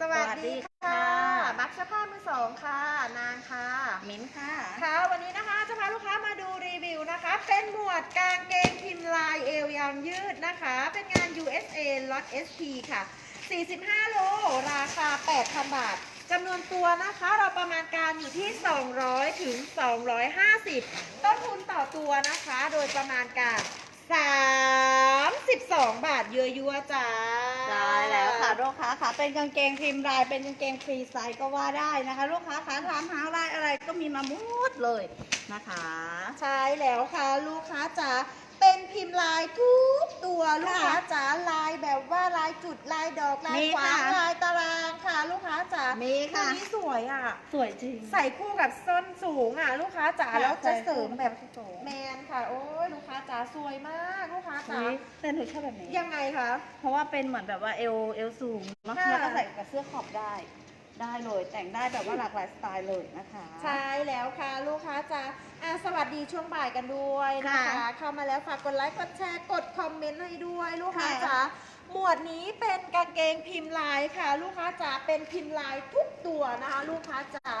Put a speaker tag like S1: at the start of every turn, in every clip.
S1: สวัส
S2: สวัสดี
S1: ดี
S2: ค่ะ
S1: ค่ะบักเสื้อผ้ามือสองค่ะ นางค่ะ
S2: มิ้นค่ะ
S1: ค่ะ วันนี้นะคะจะพาลูกค้ามาดูรีวิวนะคะ เป็นหมวดกางเกงพิมพ์ลายเอวยางยืดนะคะ เป็นงาน USA Lot SP ค่ะ 45 โล ราคา 8,000 บาทจำนวนตัวนะคะเราประมาณการอยู่ที่ 200 ถึง 250 ต้นทุนต่อตัวนะคะ โดยประมาณการ 32บาทเยอะยัวๆจ้า
S2: ใช่แล้วค่ะลูกค้าค่ะเป็นกางเกงพิมพ์ลายเป็นกางเกงฟรีไซส์ก็ว่าได้นะคะ ลูกค้าค่ะถามหาลายอะไรก็มีมาหมดเลยนะคะ
S1: ใช่แล้วค่ะ ลูกค้าจ๋าเป็นพิมพ์ลายทุกตัวลูกค้าจ๋าลายแบบว่าลาย จุดลายดอกลาย
S2: มี
S1: ขวาง
S2: ค่ะ
S1: ลายตารางค่ะ ลูกค้าจ๋า
S2: มี
S1: ตัว
S2: ค่ะ
S1: นี้สวยอะ
S2: สวยจริง
S1: ใส่คู่กับส้นสูงอะ ลูกค้าจ๋า
S2: ค่ะ
S1: แล้วจะเสริมแบบ
S2: ใส่คู่
S1: แมนค่ะ โอ้ยลูกค้าจ๋าสวยมากลูกค้าจ๋า
S2: อุ๊ยแต่หนูชอบแบบนี้
S1: ยังไงคะ
S2: เพราะว่าเป็นเหมือนแบบว่าเอวเอวสูงเนาะ
S1: ค่ะ
S2: แล้วก็ใส่กับเสื้อขอบได้ ได้เลยแต่งได้แบบว่าหลากหลายสไตล์เลยนะคะ
S1: ใช่แล้วค่ะลูกค้าจ๋าอะสวัสดีช่วงบ่ายกันด้วยนะคะ
S2: ค่ะ
S1: เข้ามาแล้วฝากกดไลค์กดแชร์กดคอมเมนต์ให้ด้วยลูกค้า
S2: ค่ะ
S1: จ๋า หมวดนี้เป็นกางเกงพิมพ์ลายค่ะ ลูกค้าจ๋าเป็นพิมพ์ลายทุกตัวนะคะ ลูกค้าจ๋า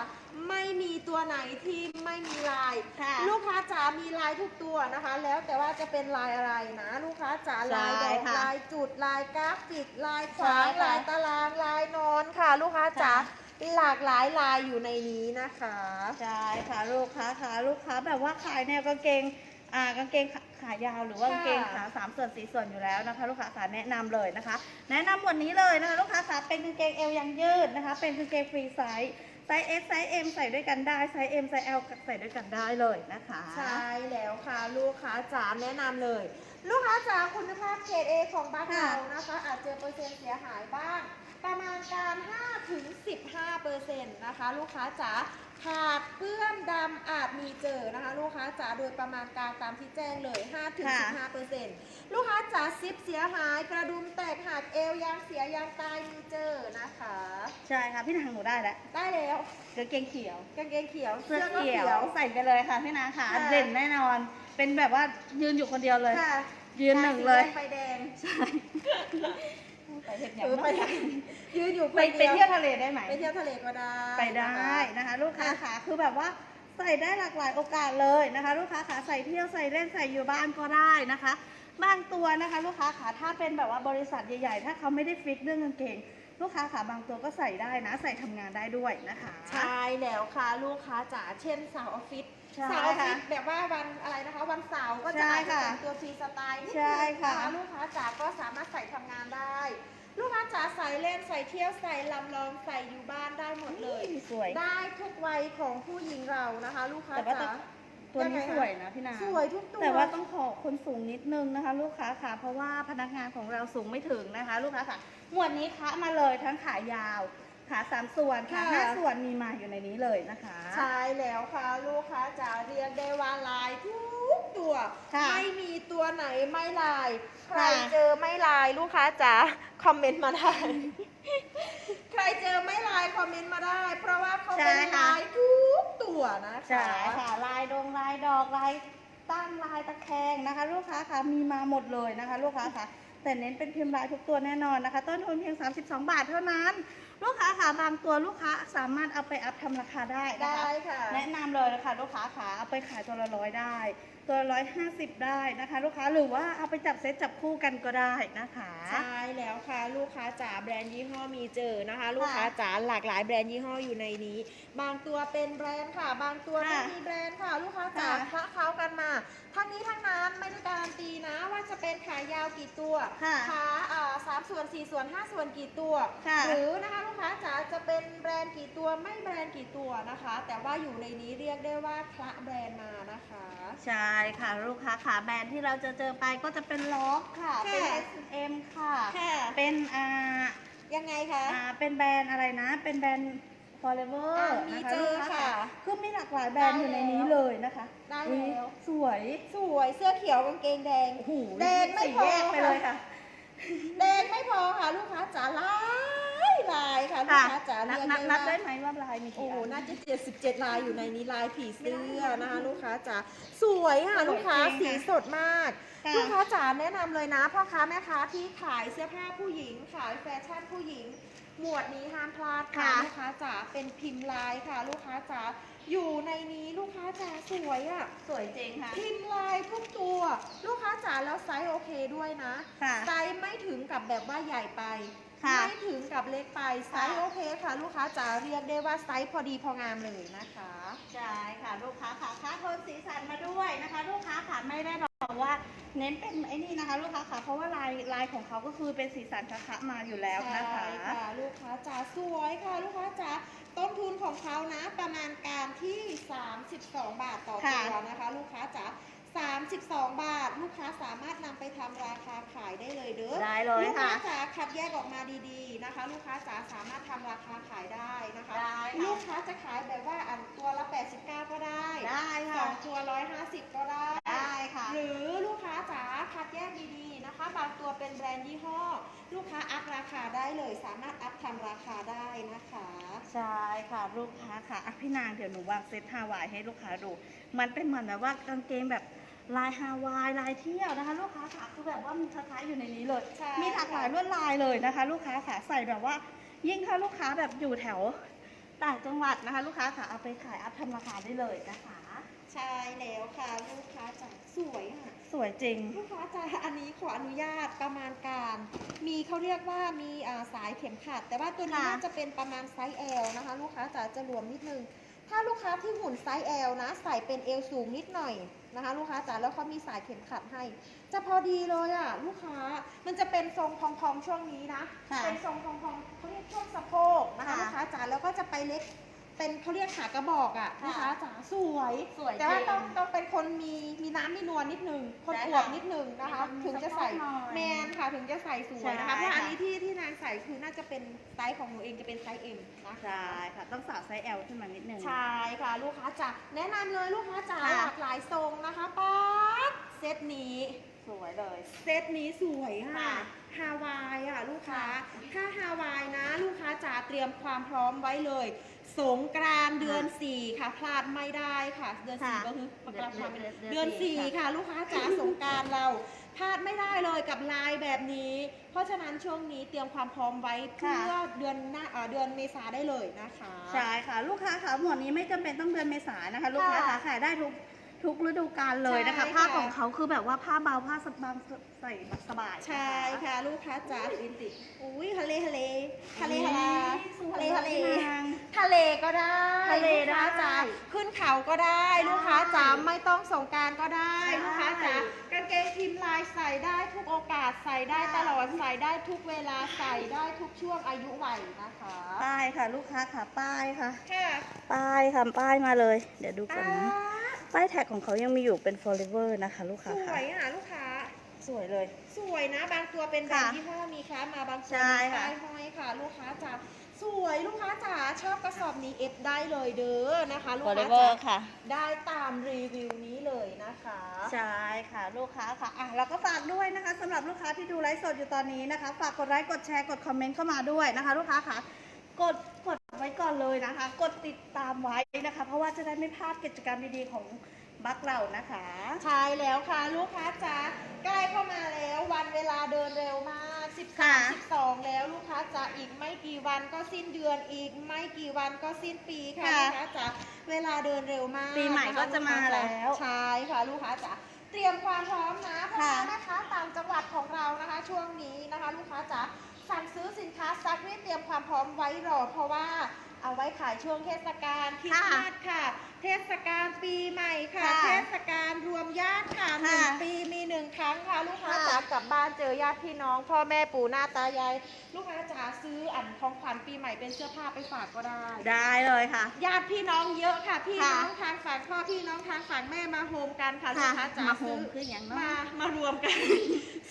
S1: ไม่มีตัวไหนที่ไม่มีลาย
S2: ค่ะ
S1: ลูกค้าจ๋ามีลายทุกตัวนะคะ แล้วแต่ว่าจะเป็นลายอะไรนะ ลูกค้าจ๋าลายดอก
S2: ใช่ค่ะ
S1: ลายจุดลายกราฟิกลายขวาง
S2: ใช่ค่ะ
S1: ลายตารางลายนอนค่ะ ลูกค้าจ๋า
S2: ค่ะ
S1: หลากหลายลายอยู่ในนี้นะคะ
S2: ใช่ค่ะลูกค้าค่ะลูกค้าแบบว่าขายแนวกางเกง อ่ากางเกงขาขายาวหรือว่า
S1: ค่ะ
S2: กางเกงขาสามส่วนสี่ส่วนอยู่แล้วนะคะ ลูกค้าขาแนะนำเลยนะคะ แนะนำหมวดนี้เลยนะคะ ลูกค้าขาเป็นกางเกงเอวยางยืดนะคะ เป็นกางเกงฟรีไซส์ไซส์ S ไซส์ M ใส่ด้วยกันได้ไซส์ M ไซส์ L ใส่ด้วยกันได้เลยนะคะ
S1: ใช่แล้วค่ะ ลูกค้าจ๋าแนะนำเลย ลูกค้าจ๋าคุณภาพเกรด A ของบ้าน
S2: ค่ะ
S1: เรานะคะ อาจเจอเปอร์เซ็นต์เสียหายบ้าง ประมาณการ5ถึง15เปอร์เซ็นต์นะคะ ลูกค้าจ๋า ขาดเปื้อนดำอาจมีเจอนะคะลูกค้าจ๋าโดยประมาณการตามที่แจ้งเลย5ถึง
S2: ค่ะ
S1: 15เปอร์เซ็นต์ลูกค้าจ๋าซิปเสียหาย กระดุมแตกหักเอวยางเสียยางตายมีเจอนะคะ
S2: ใช่ค่ะพี่นางหนูได้แล้ว
S1: ได้แล้ว
S2: กางเกงเขียว
S1: กางเกงเขียว
S2: เสื้อ
S1: ก็
S2: เขียว ใส่ไปเลยค่ะพี่นางค่ะ
S1: ค่ะ
S2: เด่นแน่นอน เป็นแบบว่ายืนอยู่คนเดียวเลย
S1: ค่ะ
S2: ยืนหนึ่งเลย
S1: ไฟแดง
S2: ใช่ไป เห็นอย่าง
S1: เออไป
S2: นั้น
S1: ยืนอยู่
S2: ไปไปเที่ยวทะเลได้ไหม
S1: ไปเที่ยวทะเลก็ได้
S2: ไปได้นะคะ ลูกค้าขาคือแบบว่าใส่ได้หลากหลายโอกาสเลยนะคะ ลูกค้าขาใส่เที่ยวใส่เล่นใส่อยู่บ้านก็ได้นะคะ บางตัวนะคะ ลูกค้าขาถ้าเป็นแบบว่าบริษัทใหญ่ๆ ถ้าเขาไม่ได้ฟิกเรื่องกางเกง ลูกค้าขาบางตัวก็ใส่ได้นะ ใส่ทำงานได้ด้วยนะคะ
S1: ใช่แล้วค่ะลูกค้าจ๋าเช่นสาวออฟฟิศ
S2: ใช่
S1: สาวออฟฟิศ
S2: ค่ะ
S1: แบบว่าวันอะไรนะคะ วันเสาร์ก็
S2: ใช่
S1: จะอาจจะ
S2: ค่ะ
S1: แต่งตัวฟรีสไตล์นิด
S2: ใช่
S1: นึง
S2: ค่ะ
S1: นลูกค้าจ๋าก็สามารถใส่ทำงานได้ ลูกค้าจ๋าใส่เล่นใส่เที่ยวใส่ลำลองใส่อยู่บ้านได้หมดเลย
S2: สวย
S1: ได้ทุกวัยของผู้หญิงเรานะคะ ลูกค้า
S2: แต่ว่า
S1: จ๋า
S2: ตัวนี้
S1: ยังไงคะ
S2: สวยนะพี่นา
S1: สวยทุกตัว
S2: แต่ว่าต้องขอคนสูงนิดนึงนะคะ ลูกค้าค่ะ เพราะว่าพนักงานของเราสูงไม่ถึงนะคะ ลูกค้าค่ะ หมวดนี้คะมาเลยทั้งขายาว ขาสามส่วนขา
S1: ค่ะ
S2: ห้าส่วนมีมาอยู่ในนี้เลยนะคะ
S1: ใช่แล้วค่ะ ลูกค้าจ๋าเรียกได้ว่าลายทุกตัว
S2: ค่ะ
S1: ไม่มีตัวไหนไม่ลาย ใคร
S2: ค่ะ
S1: เจอไม่ลายลูกค้าจ๋าคอมเมนต์มาได้ ใครเจอไม่ลายคอมเมนต์มาได้ เพราะว่าเขาเป็น
S2: ใช่ค่ะ
S1: ลายทุกตัวนะคะ
S2: ใช่ค่ะลายดงลายดอกลายตั้งลายตะแคงนะคะ ลูกค้าค่ะมีมาหมดเลยนะคะ ลูกค้าค่ะแต่เน้นเป็นพิมพ์ลายทุกตัวแน่นอนนะคะ ต้นทุนเพียง 32 บาทเท่านั้น ลูกค้าค่ะบางตัวลูกค้าสามารถเอาไปอัพทำราคาได้นะ
S1: ได้
S2: คะ
S1: ค่ะ
S2: แนะนำเลยนะคะลูกค้าขาเอาไปขายตัวละร้อยได้ตัวละร้อยห้าสิบได้นะคะ ลูกค้าหรือว่าเอาไปจับเซตจับคู่กันก็ได้นะคะ
S1: ใช่แล้วค่ะ ลูกค้าจ๋าแบรนด์ยี่ห้อมีเจอนะคะ ลูกค้าจ๋าหลากหลายแบรนด์ยี่ห้ออยู่ในนี้ บางตัวเป็นแบรนด์ค่ะ บางตัวไม่
S2: ค่ะ
S1: มีแบรนด์ค่ะ ลูกค้าจ๋า
S2: ค่ะ
S1: คละเคล้ากันมาทั้งนี้ทั้งนั้นไม่ได้การันตีนะว่าจะเป็นขายาวกี่ตัว
S2: ค่ะ
S1: ขาอ่าสามส่วนสี่ส่วนห้าส่วนกี่ตัว
S2: ค่ะ
S1: หรือนะคะลูกค้าจ๋าจะเป็นแบรนด์กี่ตัวไม่แบรนด์กี่ตัวนะคะ แต่ว่าอยู่ในนี้เรียกได้ว่าคละแบรนด์มานะคะ
S2: ใช่ค่ะลูกค้าขาแบรนด์ที่เราจะเจอไปก็จะเป็นล็อกค่ะเป็น
S1: ค่ะ
S2: S&M ค่ะ
S1: ค่ะ
S2: เป็นอ่า
S1: ยังไงคะ
S2: อ่าเป็นแบรนด์อะไรนะ เป็นแบรนด์ forever
S1: อ่ามี
S2: นะคะ
S1: เจอ
S2: ลูกค้า
S1: ค่ะ
S2: คือมีหลากหลายแบรนด์อยู่ในนี้เลยนะคะ
S1: ได้
S2: อุ๊ย
S1: แล้ว
S2: สวย
S1: สวยเสื้อเขียวกางเกงแดง
S2: โอ้โห
S1: แดงไม่พอ
S2: สี่แยกไปเลยค่ะ
S1: แดงไม่พอค่ะ ลูกค้าจ๋าลาย ลายค่ะ
S2: ค่ะ
S1: ลูกค้าจ๋า
S2: นับ
S1: เรียก
S2: นับนับได้
S1: ว่า
S2: ไหมว่าลายมี
S1: โอ้
S2: กี่
S1: โห
S2: อัน
S1: น่าจะ77ลายอยู่ในนี้ลายผีเสื้อนะคะลูกค้าจ๋าสวยค่ะ
S2: สวย
S1: ลูกค้า
S2: จริ
S1: สี
S2: ง
S1: สดมาก
S2: ค่ะ
S1: ลูกค้าจ๋าแนะนำเลยนะพ่อค้าแม่ค้าที่ขายเสื้อผ้าผู้หญิง ขายแฟชั่นผู้หญิง หมวดนี้ห้ามพลาดค่ะ
S2: ค่ะ
S1: ลูกค้าจ๋าเป็นพิมพ์ลายค่ะ ลูกค้าจ๋าอยู่ในนี้ลูกค้าจ๋าสวยอะ
S2: สวยจริงค่ะ
S1: พิมพ์ลายทุกตัว ลูกค้าจ๋าแล้วไซส์โอเคด้วยนะ
S2: ค่ะ
S1: ไซส์ไม่ถึงกับแบบว่าใหญ่ไป
S2: ค่ะ
S1: ไม่ถึงกับเล็กไปไซส์
S2: ค่ะ
S1: โอเคค่ะ ลูกค้าจ๋าเรียกได้ว่าไซส์พอดีพองามเลยนะคะ
S2: ใช่ค่ะลูกค้าค่ะค่าโทนสีสันมาด้วยนะคะ ลูกค้าค่ะไม่ได้บอกว่าเน้นเป็นไอ้นี่นะคะ ลูกค้าค่ะเพราะว่าลายลายของเขาก็คือเป็นสีสันคะๆมาอยู่แล้วนะคะ
S1: ใช่ค่ะลูกค้าจ๋าสวยค่ะ ลูกค้าจ๋าต้นทุนของเขานะประมาณการที่ 32 บาทต่อ
S2: ค่ะ
S1: ตัวนะคะ ลูกค้าจ๋า 32 บาท ลูกค้าสามารถนำไปทำราคาขายได้เลยเด้อ
S2: ได้เลย
S1: ลูกค้า
S2: ค่ะ
S1: จ๋าคัดแยกออกมาดีๆนะคะ ลูกค้าจ๋าสามารถทำราคาขายได้นะคะ
S2: ได้ค่ะ
S1: ลูกค้าจะขายแบบว่าอันตัวละ 89 ก็ได้
S2: ได้
S1: ส
S2: ค่ะ
S1: องตัว 150 ก็ได้
S2: ได้ค่ะ
S1: หรือลูกค้าจ๋าคัดแยกดีๆนะคะ บางตัวเป็นแบรนด์ยี่ห้อ ลูกค้าอัพราคาได้เลย สามารถอัพทำราคาได้นะคะ
S2: ใช่ค่ะลูกค้าค่ะอะพี่นางเดี๋ยวหนูวางเซตฮาวายให้ลูกค้าดู มันเป็นเหมือนแบบว่ากางเกงแบบ ลายฮาวายลายเที่ยวนะคะ ลูกค้าค่ะคือแบบว่ามีคล้ายๆอยู่ในนี้เลย
S1: ใช่
S2: มีหลากหลายลวดลายเลยนะคะ ลูกค้าค่ะใส่แบบว่า ยิ่งถ้าลูกค้าแบบอยู่แถวต่างจังหวัดนะคะ ลูกค้าค่ะเอาไปขายอัพทำราคาได้เลยนะคะ
S1: ใช่แล้วค่ะลูกค้าจ๋าสวยค่ะ
S2: สวยจริง
S1: ลูกค้าจ๋าอันนี้ขออนุญาตประมาณการ มีเขาเรียกว่ามีอ่าสายเข็มขัด แต่ว่าตัวนี้
S2: ค่ะ
S1: น่าจะเป็นประมาณไซส์ L นะคะ ลูกค้าจ๋าจะรวมนิดนึง ถ้าลูกค้าที่หุ่นไซส์ L นะ ใส่เป็นเอวสูงนิดหน่อยนะคะ ลูกค้าจ๋าแล้วเขามีสายเข็มขัดให้ จะพอดีเลยอะ ลูกค้ามันจะเป็นทรงพองๆช่วงนี้นะ
S2: ค่ะ
S1: เป็นทรงพองๆเขาเรียกช่วงสะโพกนะคะ
S2: ค่ะ
S1: ลูกค้าจ๋าแล้วก็จะไปเล็ก เป็นเขาเรียกขากระบอกอะ
S2: ค่ะ
S1: ลูกค้าจ๋าสวย
S2: สวย
S1: แต่ว่า
S2: จริง
S1: ต้องต้องเป็นคนมีมีน้ำมีนวลนิดนึงคน
S2: ใช่
S1: อ
S2: ค่ะ
S1: วบนิดนึงนะคะ
S2: มี
S1: ถึงจะใส่
S2: สะโพกหน่อย
S1: แมนค่ะถึงจะใส่สวยนะคะ
S2: ใช่
S1: เพราะอัน
S2: ค่ะ
S1: นี้ที่ที่นางใส่คือน่าจะเป็นไซส์ของหนูเองจะเป็นไซส์เอ็มนะคะ
S2: ใช่ค่ะ ต้องสาวไซส์ L ขึ้นมานิดนึง
S1: ใช่ค่ะลูกค้าจ๋าแนะนำเลยลูกค้าจ๋า
S2: ค่ะ
S1: หลากหลายทรงนะคะป๊าดเซตนี้
S2: สวยเลย
S1: เซตนี้สวยค่ะ
S2: ค่ะ
S1: ฮาวายอะลูกค้า
S2: ค่ะ
S1: ถ้าฮาวายนะ ลูกค้าจ๋าเตรียมความพร้อมไว้เลย สงกรานต์เดือน
S2: ค่ะ
S1: สี่ค่ะพลาดไม่ได้ค่ะ เดือนสี่
S2: ค่ะ
S1: ก็คือประกาศความเป็น
S2: เดือนเดือน
S1: เดือนสี่
S2: สี่ค่ะ
S1: ค่ะ ลูกค้าจ๋าสงกรารเราพลาดไม่ได้เลยกับลายแบบนี้ เพราะฉะนั้นช่วงนี้เตรียมความพร้อมไว้เพื่อเดือนหน้าเอ่อเดือนเมษาได้เลยนะคะ
S2: ใช่ค่ะ ลูกค้าค่ะหมวดนี้ไม่จำเป็นต้องเดือนเมษายนนะคะ ลูกค้าค่ะ
S1: ค่ะ
S2: ขายได้ทุก ทุกฤดูกาลเลยนะคะ
S1: ใช่
S2: ผ้า
S1: ค่ะ
S2: ของเขาคือแบบว่าผ้าเบาผ้าสบายใส่สบายน
S1: ใช่ค่ะ ลูกค้าจ๋า
S2: อินติ
S1: อุ้ยทะเลทะเลทะเลทะเล
S2: สวย
S1: ทะเลทะเล
S2: นาง
S1: ทะเลก็ได้
S2: ทะเลได้
S1: กค้าจ๋าขึ้นเขาก็ได้
S2: ได้
S1: ลูกค้าจ๋าไม่ต้องสงกรารก็ได้
S2: ใช่
S1: ลูกค้าจ๋ากางเกงพิมพ์ลายใส่ได้ทุกโอกาสใส่ได้
S2: ค่ะ
S1: ตลอดใส่ได้ทุกเวลาใส่ได้ทุกช่วงอายุวัยนะคะ
S2: ป้ายค่ะ ลูกค้าค่ะป้ายค่ะ
S1: ค่ะ
S2: ป้ายค่ะป้ายมาเลย เดี๋ยวดูก่อน
S1: อ่า
S2: นะ ป้ายแท็กของเขายังมีอยู่เป็น forever นะคะลูก
S1: ส
S2: ค้า
S1: วย
S2: ค่ะ
S1: อะลูกค้า
S2: สวยเลย
S1: สวยนะบางตัวเป็นแบรนด์
S2: ค่ะ
S1: ยี่ห้อมีค้ามาบางตัว
S2: ใช่
S1: มี
S2: ค่ะ
S1: ป้ายห้อยค่ะ ลูกค้าจ๋าสวยลูกค้าจ๋าชอบกระสอบนี้เอฟได้เลยเด้อนะคะ ลูกค้า
S2: forever
S1: จ๋า
S2: ค่ะ
S1: ได้ตามรีวิวนี้เลยนะคะ
S2: ใช่ค่ะลูกค้าค่ะอะเราก็ฝากด้วยนะคะสำหรับลูกค้าที่ดูไลฟ์สดอยู่ตอนนี้นะคะ ฝากกดไลค์กดแชร์กดคอมเมนต์เข้ามาด้วยนะคะ ลูกค้าค่ะ กดกด ไว้ก่อนเลยนะคะ กดติดตามไว้นะคะ เพราะว่าจะได้ไม่พลาดกิจกรรมดีๆของบัคเรานะคะ
S1: ใช่แล้วค่ะลูกค้าจ๋าใกล้เข้ามาแล้ววันเวลาเดินเร็วมาก
S2: ค่ะ
S1: 13 12 แล้วลูกค้าจ๋าอีกไม่กี่วันก็สิ้นเดือนอีกไม่กี่วันก็สิ้นปีค่ะ
S2: ค่ะ
S1: ลูกค้าจ๋าเวลาเดินเร็วมาก
S2: ปีใหม่
S1: นะคะ
S2: ก็จะมา
S1: ลูกค้จ๋
S2: แล้ว
S1: ใช่ค่ะ ลูกค้าจ๋าเตรียมความพร้อมนะเพราะ
S2: ค่ะ
S1: ว่าแม่ค้าต่างจังหวัดของเรานะคะ ช่วงนี้นะคะ ลูกค้าจ๋า สั่งซื้อสินค้าซักรีดเตรียมความพร้อมไว้รอเพราะว่า เอาไว้ขายช่วงเทศกาลคริสต์มาสค่ะ เทศกาลปีใหม่ค่ะ
S2: ค่ะ
S1: เทศกาลรวมญาติค่ะหนึ่ง
S2: ค่ะ
S1: ปีมีหนึ่งครั้งค่ะ ลูกค้า
S2: ค่ะ
S1: จ๋ากลับบ้านเจอญาติพี่น้อง พ่อแม่ปู่หน้าตายายลูกค้าจ๋าซื้ออันของขวัญปีใหม่เป็นเสื้อผ้าไปฝากก็ได้
S2: ได้เลยค่ะ
S1: ญาติพี่น้องเยอะค่ะ พี่
S2: ค่ะ
S1: น้องทางฝั่งพ่อพี่น้องทางฝั่งแม่มาโฮมกันค่ะลูกค้าจ๋า
S2: มาโฮม
S1: ซื้
S2: คืออย่างเน้
S1: มา
S2: อย
S1: มารวมกัน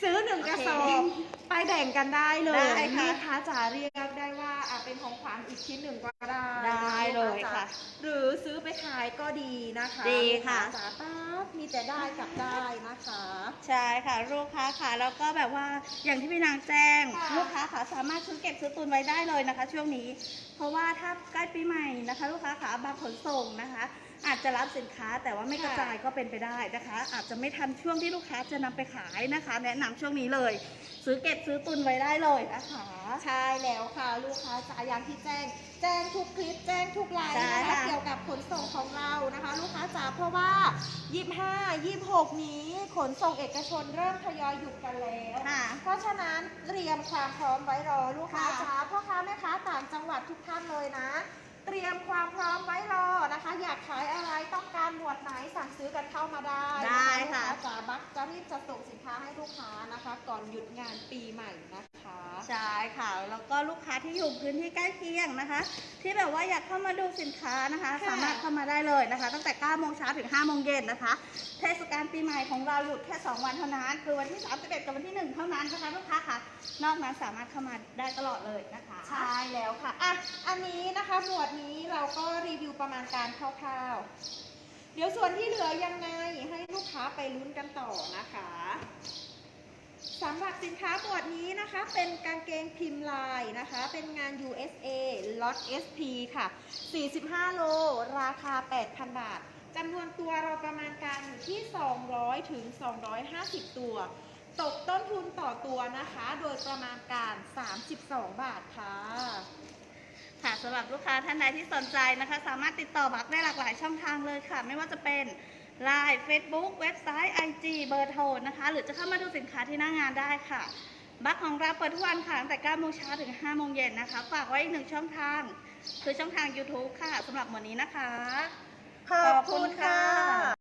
S1: ซื้อหนึ่ง
S2: โอก
S1: ระ
S2: เค
S1: สอบไปแบ่งกันได้เลย
S2: ได้ค่ะ
S1: ลูกค้าจ๋าเรียกได้ว่า อะเป็นของขวัญอีกชิ้นหนึ่งก็ก็ได้
S2: ได้เลยค่ะ
S1: หรือซื้อไปขายก็ดีนะคะ
S2: ดีค่ะ
S1: ลูกาจ๋าป๊าบมีแต่ได้กับได้นะคะ
S2: ใช่ค่ะลูกค้าค่ะแล้วก็แบบว่าอย่างที่พี่นางแจ้ง
S1: ค่ะ
S2: ลูกค้าค่ะสามารถซื้อเก็บซื้อตุนไว้ได้เลยนะคะ ช่วงนี้ เพราะว่าถ้าใกล้ปีใหม่นะคะ ลูกค้าค่ะบางขนส่งนะคะ อาจจะรับสินค้าแต่ว่าไม่กระจายก็เป็นไปได้นะคะ อาจจะไม่ทันช่วงที่ลูกค้าจะนำไปขายนะคะ แนะนำช่วงนี้เลย ซื้อเก็บซื้อตุนไว้ได้เลยนะคะ
S1: ใช่แล้วค่ะลูกค้าจ๋าอย่างที่แจ้ง แจ้งทุกคลิปแจ้งทุกไลน์
S2: ใช่
S1: นะคะ
S2: ค่ะ
S1: เกี่ยวกับขนส่งของเรานะคะ ลูกค้าจ๋าเพราะว่า 25 26 นี้ขนส่งเอกชนเริ่มทยอยหยุดกันแล้ว
S2: ค่ะ
S1: เพราะฉะนั้นเตรียมความพร้อมไว้รอลูกค้า
S2: ค่ะ
S1: จ๋าพ่อค้าแม่ค้าต่างจังหวัดทุกท่านเลยนะ เตรียมความพร้อมไว้รอนะคะ อยากขายอะไรต้องการหมวดไหนสั่งซื้อกันเข้ามาได้
S2: ได้ค่ะ
S1: ลูกค้าจ๋าบักจะรีบจะส่งสินค้าให้ลูกค้านะคะ ก่อนหยุดงานปีใหม่นะคะ
S2: ใช่ค่ะ แล้วก็ลูกค้าที่อยู่พื้นที่ใกล้เคียงนะคะ ที่แบบว่าอยากเข้ามาดูสินค้านะคะ
S1: ค่ะ
S2: สามารถเข้ามาได้เลยนะคะ ตั้งแต่9โมงเช้าถึง5โมงเย็นนะคะ เทศกาลปีใหม่ของเราหยุดแค่ 2 วันเท่านั้น คือวันที่31กับวันที่ 1 เท่านั้นนะคะลูกค้าค่ะ นอกนั้นสามารถเข้ามาได้ตลอดเลยนะคะ
S1: ใช่แล้วค่ะอะ อันนี้นะคะหมวดนี้เราก็รีวิวประมาณการคร่าวๆ เดี๋ยวส่วนที่เหลือยังไงให้ลูกค้าไปลุ้นกันต่อนะคะสำหรับสินค้าหมวดนี้นะคะเป็นกางเกงพิมพ์ลายนะคะ เป็นงาน USA Lot SP ค่ะ 45 โล ราคา 8,000 บาทจำนวนตัวเราประมาณการอยู่ที่ 200 ถึง 250 ตัว ตกต้นทุนต่อตัวนะคะ โดยประมาณการ 32 บาทค่ะ
S2: สำหรับลูกค้าท่านใดที่สนใจนะคะ สามารถติดต่อบักได้หลากหลายช่องทางเลยค่ะ ไม่ว่าจะเป็น Line Facebook เว็บไซต์ IG เบอร์โทรนะคะ หรือจะเข้ามาดูสินค้าที่หน้างานได้ค่ะ บัคของเราเปิดทุกวันค่ะตั้งแต่9โมงเช้าถึง5โมงเย็นนะคะ ฝากไว้อีกหนึ่งช่องทาง คือช่องทาง YouTube ค่ะสำหรับวันนี้นะคะ
S1: ขอบคุณค่ะ